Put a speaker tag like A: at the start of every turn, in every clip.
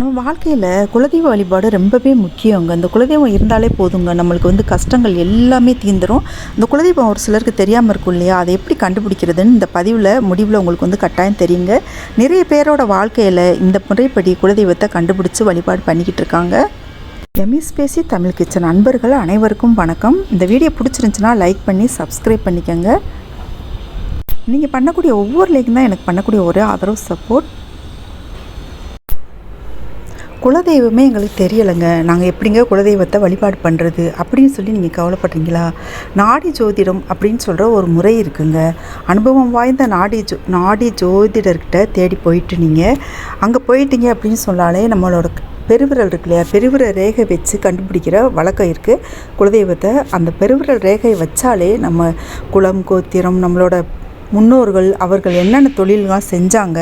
A: நம்ம வாழ்க்கையில் குலதெய்வ வழிபாடு ரொம்பவே முக்கியங்க. அந்த குலதெய்வம் இருந்தாலே போதுங்க. நம்மளுக்கு வந்து கஷ்டங்கள் எல்லாமே தீந்துடும் அந்த குலதெய்வம் ஒரு சிலருக்கு தெரியாமல் இருக்கும் இல்லையா? அதை எப்படி கண்டுபிடிக்கிறதுன்னு இந்த பதிவில் முடிவில் உங்களுக்கு வந்து கட்டாயம் தெரியுங்க. நிறைய பேரோட வாழ்க்கையில் இந்த முறைப்படி குலதெய்வத்தை கண்டுபிடிச்சி வழிபாடு பண்ணிக்கிட்டு இருக்காங்க. எமிஸ் பேசி தமிழ் கிச்சன் அன்பர்கள் அனைவருக்கும் வணக்கம். இந்த வீடியோ பிடிச்சிருந்துச்சுன்னா லைக் பண்ணி சப்ஸ்கிரைப் பண்ணிக்கோங்க. நீங்கள் பண்ணக்கூடிய ஒவ்வொரு லைக்கும் தான் எனக்கு பண்ணக்கூடிய ஒரே ஆதரவு சப்போர்ட் குலதெய்வமே எங்களுக்கு தெரியலைங்க. நாங்கள் எப்படிங்க குலதெய்வத்தை வழிபாடு பண்ணுறது அப்படின்னு சொல்லி நீங்கள் கவலைப்படுறீங்களா? நாடி ஜோதிடம் அப்படின்னு சொல்கிற ஒரு முறை இருக்குங்க. அனுபவம் வாய்ந்த நாடி ஜோ நாடி ஜோதிடர்கிட்ட தேடி போயிட்டு நீங்கள் அங்கே போயிட்டீங்க அப்படின்னு சொன்னாலே நம்மளோட பெருவிரல் இருக்கு இல்லையா? பெருவிரல் ரேகை வச்சு கண்டுபிடிக்கிற வழக்கம் இருக்குது குலதெய்வத்தை அந்த பெருவிரல் ரேகையை வச்சாலே நம்ம குலம் கோத்திரம் நம்மளோட முன்னோர்கள் அவர்கள் என்னென்ன தொழில்கள் செஞ்சாங்க?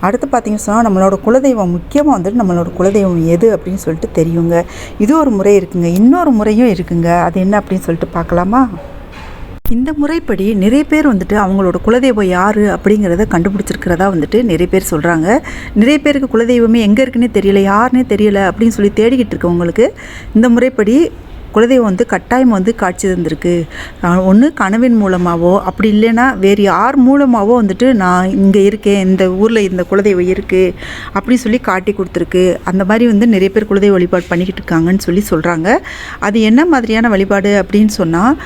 A: அடுத்து பார்த்திங்க சொன்னால் நம்மளோட குலதெய்வம் முக்கியமாக வந்துட்டு நம்மளோட குலதெய்வம் எது அப்படின்னு சொல்லிட்டு தெரியுங்க. இது ஒரு முறை இருக்குங்க. இன்னொரு முறையும் இருக்குங்க. அது என்ன அப்படின்னு சொல்லிட்டு பார்க்கலாமா? இந்த முறைப்படி நிறைய பேர் வந்துட்டு அவங்களோட குலதெய்வம் யார் அப்படிங்கிறத கண்டுபிடிச்சிருக்கிறதா வந்துட்டு நிறைய பேர் சொல்கிறாங்க நிறைய பேருக்கு குலதெய்வமே எங்கே இருக்குன்னே தெரியல யாருன்னே தெரியல அப்படின்னு சொல்லி தேடிக்கிட்டு இருக்கவங்களுக்கு இந்த முறைப்படி குலதெய்வம் வந்து கட்டாயம் வந்து காட்சி தந்திருக்கு. ஒன்று கனவின் மூலமாகவோ அப்படி இல்லைன்னா வேறு யார் மூலமாகவோ வந்துட்டு நான் இங்கே இருக்கேன் இந்த ஊரில் இந்த குலதெய்வம் இருக்குது அப்படி சொல்லி காட்டி கொடுத்துருக்கு. அந்த மாதிரி வந்து நிறைய பேர் குலதெய்வ வழிபாடு பண்ணிக்கிட்டு இருக்காங்கன்னு சொல்லி சொல்கிறாங்க அது என்ன மாதிரியான வழிபாடு அப்படின்னு சொன்னால்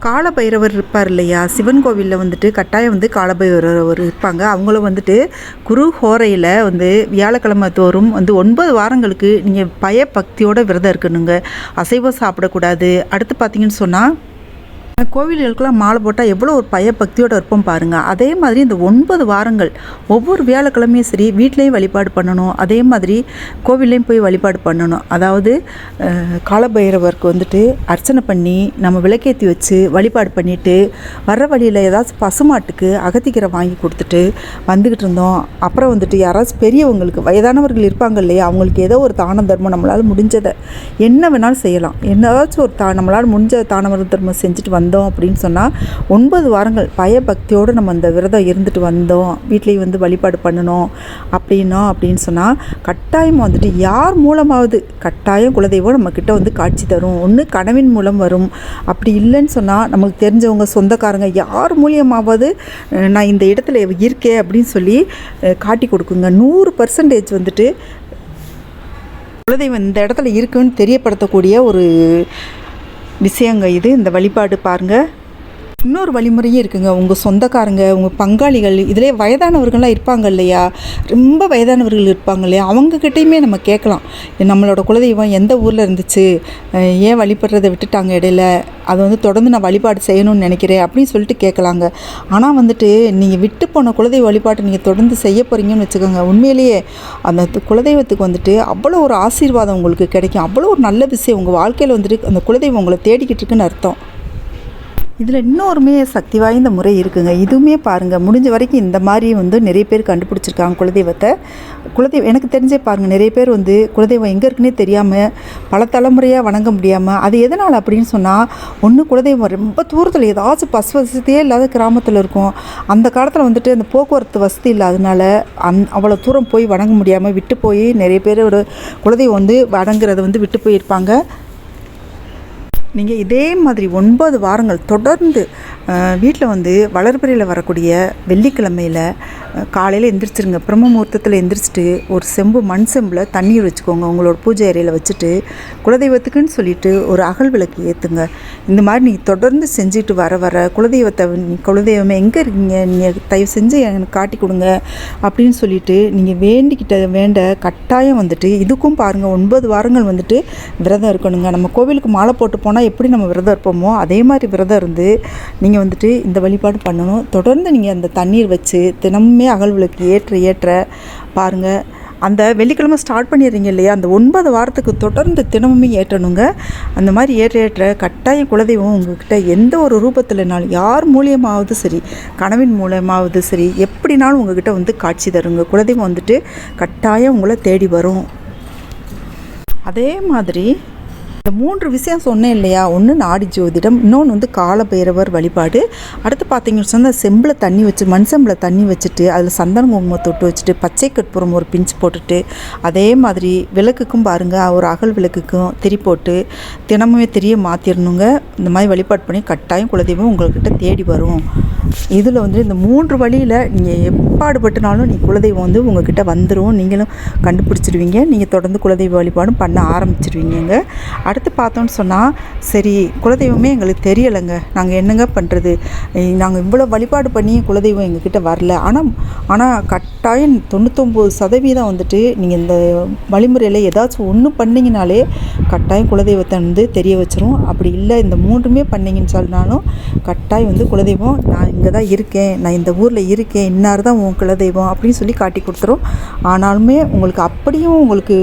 A: காலபைரவர் இருப்பார் இல்லையா? சிவன் கோவிலில் வந்துட்டு கட்டாயம் வந்து காலபைரவர் இருப்பாங்க. அவங்களும் வந்துட்டு குரு ஹோரையில் வந்து வியாழக்கிழமை தோறும் வந்து ஒன்பது வாரங்களுக்கு நீங்கள் பயபக்தியோட விரதம் இருக்கணுங்க. அசைவம் சாப்பிடக்கூடாது. அடுத்து பார்த்தீங்கன்னு சொன்னால் கோவில்களுக்கெல்லாம் மாலை போட்டால் எவ்வளோ ஒரு பயபக்தியோடு இருப்போம் பாருங்கள் அதே மாதிரி இந்த ஒன்பது வாரங்கள் ஒவ்வொரு வியாழக்கிழமையும் சரி வீட்லேயும் வழிபாடு பண்ணணும். அதே மாதிரி கோவில்லையும் போய் வழிபாடு பண்ணணும். அதாவது காலபைரவருக்கு வந்துட்டு அர்ச்சனை பண்ணி நம்ம விளக்கேற்றி வச்சு வழிபாடு பண்ணிவிட்டு வர்ற வழியில் ஏதாச்சும் பசுமாட்டுக்கு அகத்திக்கீரை வாங்கி கொடுத்துட்டு வந்துக்கிட்டு இருந்தோம். அப்புறம் வந்துட்டு யாராச்சும் பெரியவங்களுக்கு வயதானவர்கள் இருப்பாங்க இல்லையா அவங்களுக்கு ஏதோ ஒரு தான தர்மம் நம்மளால் முடிஞ்சதை என்ன வேணாலும் செய்யலாம். என்னதாச்சும் ஒரு தா நம்மளால் முடிஞ்ச தான தர்மம் செஞ்சுட்டு வந்தோம் அப்படின்னு சொன்னால் ஒன்பது வாரங்கள் பயபக்தியோடு நம்ம அந்த விரதம் இருந்துட்டு வந்தோம். வீட்லேயும் வந்து வழிபாடு பண்ணணும். அப்படின்னோம் அப்படின்னு சொன்னால் கட்டாயம் வந்துட்டு யார் மூலமாவது கட்டாயம் குலதெய்வம் நம்மக்கிட்ட வந்து காட்சி தரும். ஒன்று கனவின் மூலம் வரும். அப்படி இல்லைன்னு சொன்னால் நமக்கு தெரிஞ்சவங்க சொந்தக்காரங்க யார் மூலியமாவது நான் இந்த இடத்துல இருக்கேன் அப்படின்னு சொல்லி காட்டி கொடுக்குங்க. நூறு பர்சன்டேஜ் வந்துட்டு குலதெய்வம் இந்த இடத்துல இருக்குன்னு தெரியப்படுத்தக்கூடிய ஒரு விஷயங்க இது. இந்த வழிபாடு பாருங்கள் இன்னொரு வழிமுறையும் இருக்குங்க. உங்கள் சொந்தக்காரங்க உங்கள் பங்காளிகள் இதிலே வயதானவர்கள்லாம் இருப்பாங்க இல்லையா? ரொம்ப வயதானவர்கள் இருப்பாங்க இல்லையா? அவங்கக்கிட்டேயுமே நம்ம கேட்கலாம். நம்மளோட குலதெய்வம் எந்த ஊரில் இருந்துச்சு? ஏன் வழிபடுறதை விட்டுட்டாங்க இடையில? அதை வந்து தொடர்ந்து நான் வழிபாடு செய்யணும்னு நினைக்கிறேன் அப்படின்னு சொல்லிட்டு கேட்கலாங்க. ஆனால் வந்துட்டு நீங்கள் விட்டு போன குலதெய்வ வழிபாட்டை நீங்கள் தொடர்ந்து செய்ய போகிறீங்கன்னு வச்சுக்கோங்க. உண்மையிலேயே அந்த குலதெய்வத்துக்கு வந்துட்டு அவ்வளோ ஒரு ஆசீர்வாதம் உங்களுக்கு கிடைக்கும். அவ்வளோ ஒரு நல்ல விஷயம் உங்கள் வாழ்க்கையில் வந்துட்டு அந்த குலதெய்வம் உங்களை தேடிக்கிட்டு இருக்குன்னு அர்த்தம். இதில் இன்னொருமே சக்தி வாய்ந்த முறை இருக்குங்க. இதுவுமே பாருங்கள் முடிஞ்ச வரைக்கும் இந்த மாதிரி வந்து நிறைய பேர் கண்டுபிடிச்சிருக்காங்க குலதெய்வத்தை. குலதெய்வம் எனக்கு தெரிஞ்சே பாருங்கள் நிறைய பேர் வந்து குலதெய்வம் எங்கே இருக்குன்னே தெரியாமல் பல தலைமுறையாக வணங்க முடியாமல் அது எதனால் அப்படின்னு சொன்னால் ஒன்று குலதெய்வம் ரொம்ப தூரத்தில் ஏதாச்சும் பஸ் வசதியே இல்லாத கிராமத்தில் இருக்கும். அந்த காலத்தில் வந்துட்டு அந்த போக்குவரத்து வசதி இல்லாதனால அந் அவ்வளோ தூரம் போய் வணங்க முடியாமல் விட்டு போய் நிறைய பேரோட குலதெய்வம் வந்து வணங்குறதை வந்து விட்டு போயிருப்பாங்க. நீங்கள் இதே மாதிரி ஒன்பது வாரங்கள் தொடர்ந்து வீட்டில் வந்து வளர்பிறையில் வரக்கூடிய வெள்ளிக்கிழமையில் காலையில் எந்திரிச்சிருங்க. பிரம்ம முகூர்த்தத்தில் எந்திரிச்சிட்டு ஒரு செம்பு மண் செம்பில் தண்ணீர் வச்சுக்கோங்க. உங்களோட பூஜை அறையில் வச்சுட்டு குலதெய்வத்துக்குன்னு சொல்லிட்டு ஒரு அகல் விளக்கு ஏற்றுங்க இந்த மாதிரி நீங்கள் தொடர்ந்து செஞ்சுட்டு வர வர குலதெய்வத்தை நீ குலதெய்வமே எங்கே இருக்கீங்க? நீங்கள் தயவு செஞ்சு எனக்கு காட்டி கொடுங்க அப்படின்னு சொல்லிட்டு நீங்கள் வேண்டிக்கிட்ட வேண்ட கட்டாயம் வந்துட்டு இதுக்கும் பாருங்கள் ஒன்பது வாரங்கள் வந்துட்டு விரதம் இருக்கணுங்க. நம்ம கோவிலுக்கு மாலை போட்டு போனால் எப்படி நம்ம விரதம் இருப்போமோ அதே மாதிரி விரதம் இருந்து நீங்கள் வந்துட்டு இந்த வழிபாடு பண்ணணும். தொடர்ந்து நீங்கள் அந்த தண்ணீர் வச்சு தினமுமே அகல் ஏற்ற ஏற்ற பாருங்கள் அந்த வெள்ளிக்கிழமை ஸ்டார்ட் பண்ணிடுறீங்க இல்லையா? அந்த ஒன்பது வாரத்துக்கு தொடர்ந்து தினமுமே ஏற்றணுங்க. அந்த மாதிரி ஏற்ற ஏற்ற கட்டாய குலதெய்வம் உங்ககிட்ட எந்த ஒரு ரூபத்தில்னாலும் யார் மூலியமாவது சரி கனவின் மூலமாவது சரி எப்படினாலும் உங்ககிட்ட வந்து காட்சி தருங்க. குலதெய்வம் வந்துட்டு கட்டாயம் உங்களை தேடி வரும். அதே மாதிரி இந்த மூன்று விஷயம் சொன்னேன் இல்லையா? ஒன்று நாடி ஜோதிடம் இன்னொன்று வந்து காலபைரவர் வழிபாடு. அடுத்து பார்த்தீங்கன்னு சொன்னால் செம்பில் தண்ணி வச்சு மண் செம்பில் தண்ணி வச்சுட்டு அதில் சந்தன குங்குமம் தொட்டு வச்சுட்டு பச்சை கற்பூரம் ஒரு பிஞ்சு போட்டுட்டு அதே மாதிரி விளக்குக்கும் பாருங்கள் ஒரு அகல் விளக்குக்கும் திரி போட்டு தினமுமே திரிய மாற்றிடணுங்க இந்த மாதிரி வழிபாடு பண்ணி கட்டாயம் குலதெய்வம் உங்கள்கிட்ட தேடி வரும். இதில் வந்து இந்த மூன்று வழியில் நீங்கள் எப்பாடுபட்டுனாலும் நீ குலதெய்வம் வந்து உங்ககிட்ட வந்துடும் நீங்களும் கண்டுபிடிச்சிருவீங்க. நீங்கள் தொடர்ந்து குலதெய்வ வழிபாடும் பண்ண ஆரம்பிச்சிருவீங்க அடுத்து பார்த்தோன்னு சொன்னால் சரி குலதெய்வமே எங்களுக்கு தெரியலைங்க. நாங்கள் என்னங்க பண்ணுறது நாங்கள் இவ்வளோ வழிபாடு பண்ணி குலதெய்வம் எங்ககிட்ட வரல. ஆனால் ஆனால் கட் கட்டாயம் தொண்ணூத்தொம்பது சதவீதம் வந்துட்டு நீங்கள் இந்த வழிமுறையில் ஏதாச்சும் ஒன்று பண்ணிங்கனாலே கட்டாயம் குலதெய்வத்தை வந்து தெரிய வச்சிரும். அப்படி இல்லை இந்த மூன்றுமே பண்ணிங்கன்னு சொன்னாலும் கட்டாயம் வந்து குலதெய்வம் நான் இங்கே தான் இருக்கேன் நான் இந்த ஊரில் இருக்கேன் இன்னார் தான் உன் குலதெய்வம் அப்படின்னு சொல்லி காட்டி கொடுத்துரும். ஆனாலுமே உங்களுக்கு அப்படியும் உங்களுக்கு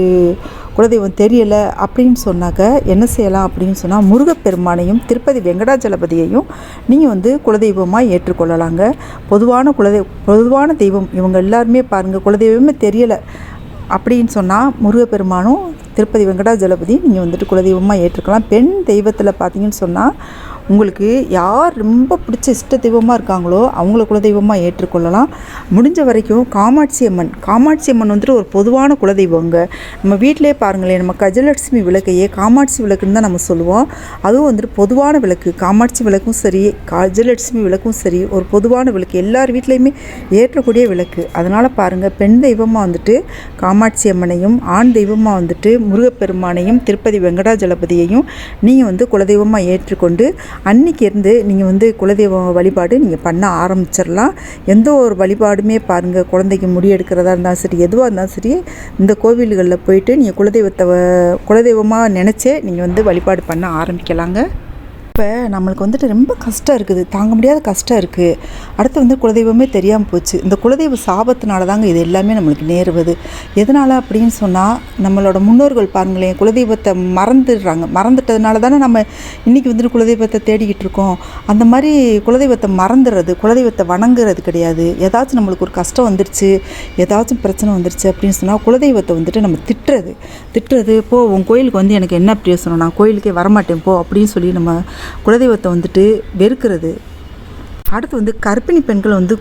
A: குலதெய்வம் தெரியலை அப்படின்னு சொன்னாக்க என்ன செய்யலாம் அப்படின்னு சொன்னால் முருகப்பெருமானையும் திருப்பதி வெங்கடாஜலபதியையும் நீங்கள் வந்து குலதெய்வமாக ஏற்றுக்கொள்ளலாங்க. பொதுவான குலதெய் பொதுவான தெய்வம். இவங்க எல்லாருமே பாருங்கள் குலதெய்வமே தெரியலை அப்படின்னு சொன்னால் முருகப்பெருமானும் திருப்பதி வெங்கடாஜலபதி நீங்கள் வந்துட்டு குலதெய்வமாக ஏற்றுக்கலாம். பெண் தெய்வத்தில் பார்த்தீங்கன்னு சொன்னால் உங்களுக்கு யார் ரொம்ப பிடிச்ச இஷ்ட தெய்வமாக இருக்காங்களோ அவங்கள குலதெய்வமாக ஏற்றுக்கொள்ளலாம். முடிஞ்ச வரைக்கும் காமாட்சி அம்மன் காமாட்சி அம்மன் வந்துட்டு ஒரு பொதுவான குலதெய்வங்க நம்ம வீட்டிலே பாருங்களேன் நம்ம கஜலட்சுமி விளக்கையே காமாட்சி விளக்குன்னு தான் நம்ம சொல்லுவோம். அதுவும் வந்துட்டு பொதுவான விளக்கு. காமாட்சி விளக்கும் சரி கஜலட்சுமி விளக்கும் சரி ஒரு பொதுவான விளக்கு. எல்லார் வீட்லேயுமே ஏற்றக்கூடிய விளக்கு. அதனால் பாருங்கள் பெண் தெய்வமாக வந்துட்டு காமாட்சி அம்மனையும் ஆண் தெய்வமாக வந்துட்டு முருகப்பெருமானையும் திருப்பதி வெங்கடாஜலபதியையும் நீங்கள் வந்து குலதெய்வமாக ஏற்றுக்கொண்டு அன்னைக்கு இருந்து நீங்கள் வந்து குலதெய்வம் வழிபாடு நீங்கள் பண்ண ஆரம்பிச்சிடலாம் எந்த ஒரு வழிபாடுமே பாருங்கள் குழந்தைக்கு முடி எடுக்கிறதா இருந்தாலும் சரி எதுவாக இருந்தாலும் சரி இந்த கோவில்களில் போயிட்டு நீங்கள் குலதெய்வத்தை குலதெய்வமாக நினச்சே நீங்கள் வந்து வழிபாடு பண்ண ஆரம்பிக்கலாங்க. இப்போ நம்மளுக்கு வந்துட்டு ரொம்ப கஷ்டம் இருக்குது. தாங்க முடியாத கஷ்டம் இருக்குது அடுத்து வந்து குலதெய்வமே தெரியாமல் போச்சு. இந்த குலதெய்வ சாபத்தினால தாங்க இது எல்லாமே நம்மளுக்கு நேருவது. எதனால் அப்படின்னு சொன்னால் நம்மளோட முன்னோர்கள் பாருங்களேன் குலதெய்வத்தை மறந்துடுறாங்க. மறந்துட்டதுனால தானே நம்ம இன்றைக்கி வந்துட்டு குலதெய்வத்தை தேடிக்கிட்டு இருக்கோம். அந்த மாதிரி குலதெய்வத்தை மறந்துடுறது குலதெய்வத்தை வணங்குறது கிடையாது. ஏதாச்சும் நம்மளுக்கு ஒரு கஷ்டம் வந்துருச்சு ஏதாச்சும் பிரச்சனை வந்துருச்சு அப்படின்னு சொன்னால் குலதெய்வத்தை வந்துட்டு நம்ம திட்டுறது. திட்டுறது போ உன் கோயிலுக்கு வந்து எனக்கு என்ன பிரியோசனம் நான் கோயிலுக்கே வரமாட்டேன் போ அப்படின்னு சொல்லி நம்ம குலதெய்வத்தை வந்துட்டு வெறுக்கிறது. அடுத்து வந்து கர்ப்பிணி பெண்கள் வந்து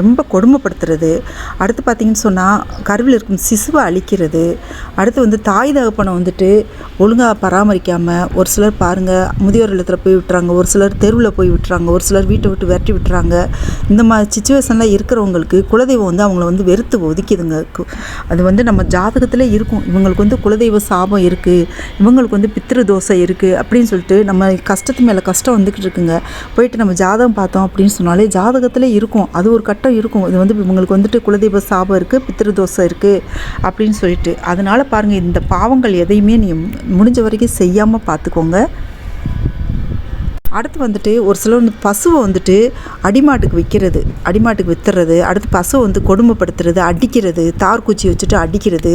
A: ரொம்ப கொடுமைப்படுத்துறது. அடுத்து பார்த்திங்கன்னு சொன்னால் கருவில் இருக்கும் சிசுவை அழிக்கிறது. அடுத்து வந்து தாய் தகப்பனை வந்துட்டு ஒழுங்காக பராமரிக்காமல் ஒரு சிலர் பாருங்கள் முதியோர் இல்லத்தில் போய் விட்டுறாங்க ஒரு சிலர் தெருவில் போய் விட்டுறாங்க ஒரு சிலர் வீட்டை விட்டு விரட்டி விட்டுறாங்க. இந்த மாதிரி சுச்சுவேஷனில் இருக்கிறவங்களுக்கு குலதெய்வம் வந்து அவங்கள வந்து வெறுத்து ஒதுக்கிதுங்க. அது வந்து நம்ம ஜாதகத்தில் இருக்கும். இவங்களுக்கு வந்து குலதெய்வ சாபம் இருக்குது இவங்களுக்கு வந்து பித்திரு தோசை இருக்குது அப்படின்னு சொல்லிட்டு நம்ம கஷ்டத்து மேலே கஷ்டம் வந்துக்கிட்டு இருக்குங்க. போயிட்டு நம்ம ஜாதகம் பார்த்தோம் அப்படின்னு சொன்னாலே ஜாதகத்தில் இருக்கும். அது ஒரு கட்டம் இருக்கும். இது வந்து இவங்களுக்கு வந்துட்டு குலதெய்வ சாபம் இருக்குது பித்திருதோஷம் தோசை இருக்குது அப்படின்னு சொல்லிட்டு. அதனால் பாருங்கள் இந்த பாவங்கள் எதையுமே நீ முடிஞ்ச வரைக்கும் செய்யாமல் பார்த்துக்கோங்க அடுத்து வந்துட்டு ஒரு சிலர் வந்து பசுவை வந்துட்டு அடிமாட்டுக்கு விற்கிறது அடிமாட்டுக்கு வித்துறது அடுத்து பசுவை வந்து கொடுமைப்படுத்துறது அடிக்கிறது தார் குச்சி வச்சுட்டு அடிக்கிறது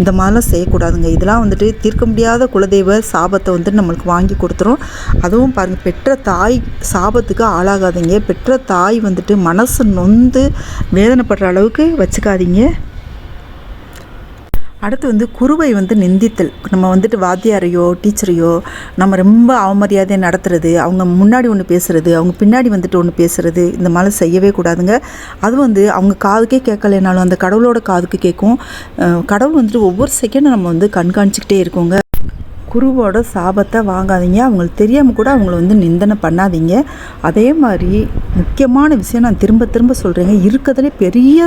A: இந்த மாதிரிலாம் செய்யக்கூடாதுங்க. இதெல்லாம் வந்துட்டு தீர்க்க முடியாத குலதெய்வ சாபத்தை வந்துட்டு நம்மளுக்கு வாங்கி கொடுத்துரும். அதுவும் பாருங்கள் பெற்ற தாய் சாபத்துக்கு ஆளாகாதீங்க. பெற்ற தாய் வந்துட்டு மனசு நொந்து வேதனைப்படுற அளவுக்கு வச்சுக்காதீங்க. அடுத்து வந்து குருவை வந்து நிந்தித்தல். நம்ம வந்துட்டு வாத்தியாரையோ டீச்சரையோ நம்ம ரொம்ப அவமரியாதையை நடத்துறது அவங்க முன்னாடி ஒன்று பேசுறது அவங்க பின்னாடி வந்துட்டு ஒன்று பேசுறது இந்த மாதிரி செய்யவே கூடாதுங்க. அது வந்து அவங்க காதுக்கே கேட்கலைனாலும் அந்த கடவுளோட காதுக்கு கேட்கும். கடவுள் வந்துட்டு ஒவ்வொரு செகண்டும் நம்ம வந்து கண்காணிச்சிக்கிட்டே இருக்கோங்க. குருவோட சாபத்தை வாங்காதீங்க. அவங்களுக்கு தெரியாமல் கூட அவங்கள வந்து நிந்தனை பண்ணாதீங்க. அதே மாதிரி முக்கியமான விஷயம் நான் திரும்ப திரும்ப சொல்கிறேங்க இருக்கிறதுலே பெரிய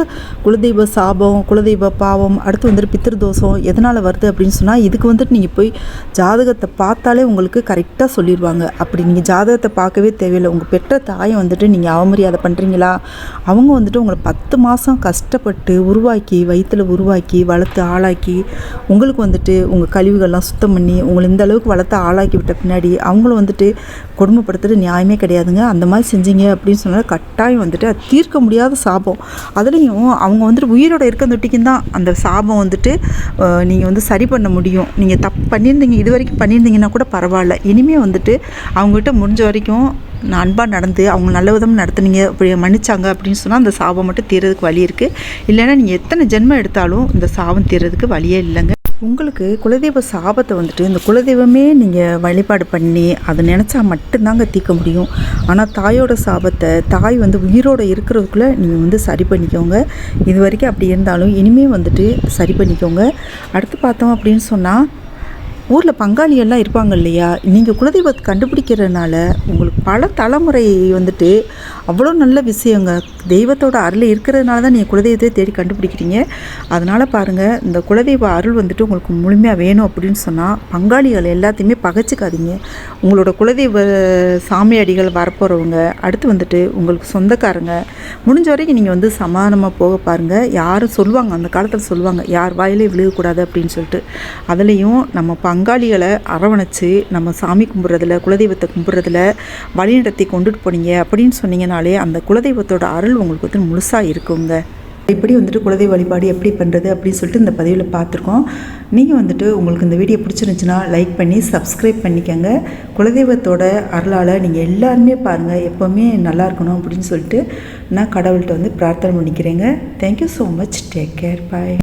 A: குலதெய்வ சாபம் குலதெய்வ பாவம் அடுத்து வந்துட்டு பித்திருதோஷம் எதனால் வருது அப்படின்னு சொன்னால் இதுக்கு வந்துட்டு நீங்கள் போய் ஜாதகத்தை பார்த்தாலே உங்களுக்கு கரெக்டாக சொல்லிடுவாங்க அப்படி நீங்கள் ஜாதகத்தை பார்க்கவே தேவையில்லை. உங்கள் பெற்ற தாயை வந்துட்டு நீங்கள் அவமரியாதை பண்ணுறீங்களா அவங்க வந்துட்டு உங்களை பத்து மாதம் கஷ்டப்பட்டு உருவாக்கி வயிற்றில் உருவாக்கி வளர்த்து ஆளாக்கி உங்களுக்கு வந்துட்டு உங்கள் கழிவுகள்லாம் சுத்தம் பண்ணி அவங்களை இந்த அளவுக்கு வளர்த்து ஆளாக்கி விட்ட பின்னாடி அவங்களும் வந்துட்டு கொடுமைப்படுத்துகிற நியாயமே கிடையாதுங்க. அந்த மாதிரி செஞ்சீங்க அப்படின்னு சொன்னால் கட்டாயம் வந்துட்டு அது தீர்க்க முடியாத சாபம். அதுலேயும் அவங்க வந்துட்டு உயிரோட இருக்க தொட்டிக்கும் தான் அந்த சாபம் வந்துட்டு நீங்கள் வந்து சரி பண்ண முடியும். நீங்கள் தப்பு பண்ணியிருந்தீங்க இது வரைக்கும் பண்ணியிருந்தீங்கன்னா கூட பரவாயில்ல. இனிமேல் வந்துட்டு அவங்ககிட்ட முடிஞ்ச வரைக்கும் நான் அன்பாக நடந்து அவங்க நல்ல விதமாக நடத்துனீங்க இப்படி மன்னிச்சாங்க அப்படின்னு சொன்னால் அந்த சாபம் மட்டும் தீர்றதுக்கு வழி இருக்குது இல்லைன்னா நீங்கள் எத்தனை ஜென்மம் எடுத்தாலும் இந்த சாபம் தீர்றதுக்கு வழியே இல்லைங்க. உங்களுக்கு குலதெய்வ சாபத்தை வந்துட்டு இந்த குலதெய்வமே நீங்கள் வழிபாடு பண்ணி அதை நினச்சா மட்டும்தாங்க தீர்க்க முடியும். ஆனால் தாயோட சாபத்தை தாய் வந்து உயிரோடு இருக்கிறதுக்குள்ளே நீங்கள் வந்து சரி பண்ணிக்கோங்க. இது வரைக்கும் அப்படி இருந்தாலும் இனிமேல் வந்துட்டு சரி பண்ணிக்கோங்க. அடுத்து பார்த்தோம் அப்படின்னு சொன்னால் ஊரில் பங்காளி எல்லாம் இருப்பாங்க இல்லையா? நீங்கள் குலதெய்வத்தை கண்டுபிடிக்கிறதுனால உங்களுக்கு பல தலைமுறை வந்துட்டு அவ்வளோ நல்ல விஷயங்க. தெய்வத்தோட அருள் இருக்கிறதுனால தான் நீங்கள் குலதெய்வத்தை தேடி கண்டுபிடிக்கிறீங்க. அதனால் பாருங்கள் இந்த குலதெய்வ அருள் வந்துட்டு உங்களுக்கு முழுமையாக வேணும் அப்படின்னு சொன்னால் பங்காளிகள் எல்லாத்தையுமே பகைச்சிக்காதீங்க. உங்களோட குலதெய்வ சாமியடிகள் வரப்போகிறவங்க அடுத்து வந்துட்டு உங்களுக்கு சொந்தக்காரங்க முடிஞ்ச வரைக்கும் நீங்கள் வந்து சமாதானமாக போக பாருங்கள் யாரும் சொல்லுவாங்க அந்த காலத்தில் சொல்லுவாங்க யார் வாயிலே விழுகக்கூடாது அப்படின்னு சொல்லிட்டு. அதுலேயும் நம்ம பங்காளிகளை அரவணைச்சு நம்ம சாமி கும்பிட்றதுல குலதெய்வத்தை கும்பிட்றதுல வழிநடத்தி கொண்டுட்டு போனீங்க அப்படின்னு சொன்னீங்கனாலே அந்த குலதெய்வத்தோட அருள் உங்களுக்கு வந்து முழுசாக இருக்குங்க. இப்படி வந்துட்டு குலதெய்வ வழிபாடு எப்படி பண்ணுறது அப்படின்னு சொல்லிட்டு இந்த பதிவில் பார்த்துருக்கோம். நீங்கள் வந்துட்டு உங்களுக்கு இந்த வீடியோ பிடிச்சிருந்துச்சுன்னா லைக் பண்ணி சப்ஸ்கிரைப் பண்ணிக்கோங்க. குலதெய்வத்தோட அருளால் நீங்கள் எல்லாருமே பாருங்கள் எப்போவுமே நல்லா இருக்கணும் அப்படின்னு சொல்லிட்டு நான் கடவுள்கிட்ட வந்து பிரார்த்தனை பண்ணிக்கிறேங்க. Thank you so much take care bye